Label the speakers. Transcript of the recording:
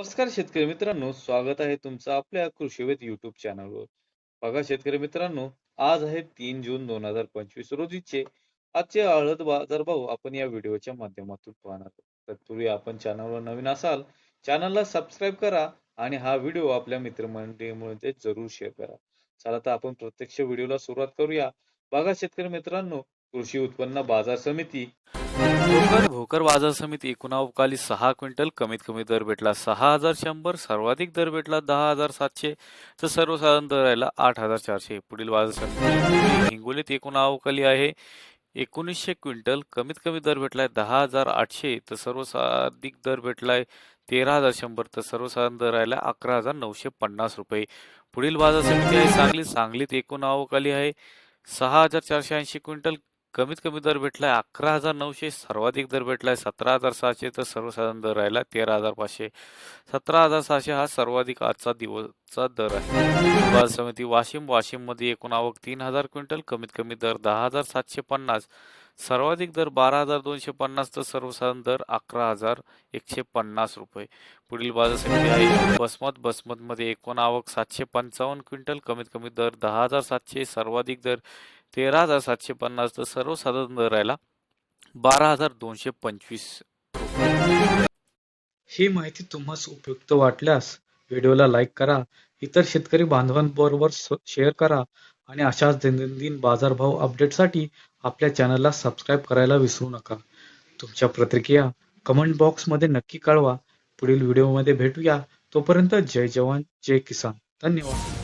Speaker 1: नमस्कार शेतकरी मित्रांनो स्वागत आहे तुमचं आपल्या कृषीवेद युट्यूब चॅनलवर बघा शेतकरी मित्रांनो आज आहे तीन जून दोन हजार पंचवीस रोजीचे. आजचे हळद बाजार बाजारभाव आपण या व्हिडिओच्या माध्यमातून पाहणार तत्पूर्वी आपण चॅनलवर नवीन असाल चॅनलला सबस्क्राईब करा आणि हा व्हिडिओ आपल्या मित्रमंडळीमध्ये जरूर शेअर करा. चला तर आपण प्रत्यक्ष व्हिडिओला सुरुवात करूया. बघा शेतकरी मित्रांनो कृषी उत्पन्न बाजार समिती
Speaker 2: भोकर भोकर बाजार समिती एकोणावकाली सहा क्विंटल कमीत कमी दर भेटला सहा हजार शंभर सर्वाधिक दर भेटला दहा हजार सातशे. तर सर्वसाधारण दर राहिला आठ हजार चारशे. पुढील बाजार समिती हिंगोलीत एकोणावकाली आहे. एकोणीसशे क्विंटल कमीत कमी दर भेटलाय दहा हजार आठशे. तर सर्वसाधिक दर भेटलाय तेरा हजार शंभर. तर सर्वसाधारण दर राहिला अकरा हजार नऊशे पन्नास रुपये. पुढील बाजार समिती आहे सांगली. सांगलीत एकोणावकाली आहे. सहा हजार चारशे ऐंशी क्विंटल कमीत कमी दर भेटलाय अकरा हजार नऊशे सर्वाधिक दर भेटलाय सतरा हजार सहाशे तर सर्वसाधारण दर राहिला तेरा हजार पाचशे. सतरा हजार सहाशे हा सर्वाधिक आजचा दिवसचा दर आहे. बाजार समिती वाशिम वाशिममध्ये एकूण आवक तीन हजार क्विंटल कमीत कमी दर दहा हजार सातशे पन्नास. सर्वाधिक दर बारा हजार दोनशे पन्नास तर सर्वसाधारण दर अकरा हजार एकशे पन्नास रुपये. पुढील बाजार समिती आहे बसमत. बसमत मध्ये एकूण आवक सातशे पंचावन्न क्विंटल कमीत कमी दर दहा हजार सातशे सर्वाधिक दर तेरा हजार सातशे पन्नास तर सर्वसाधारण दर राहिला बारा हजार दोनशे पंचवीस.
Speaker 3: ही माहिती तुम्हाला उपयुक्त वाटल्यास व्हिडिओला लाईक करा इतर शेतकरी बांधवांबरोबर शेअर करा आणि अशाच दैनंदिन बाजारभाव अपडेटसाठी आपल्या चॅनलला सबस्क्राईब करायला विसरू नका. तुमच्या प्रतिक्रिया कमेंट बॉक्समध्ये नक्की कळवा. पुढील व्हिडिओमध्ये भेटूया. तोपर्यंत जय जवान जय किसान. धन्यवाद.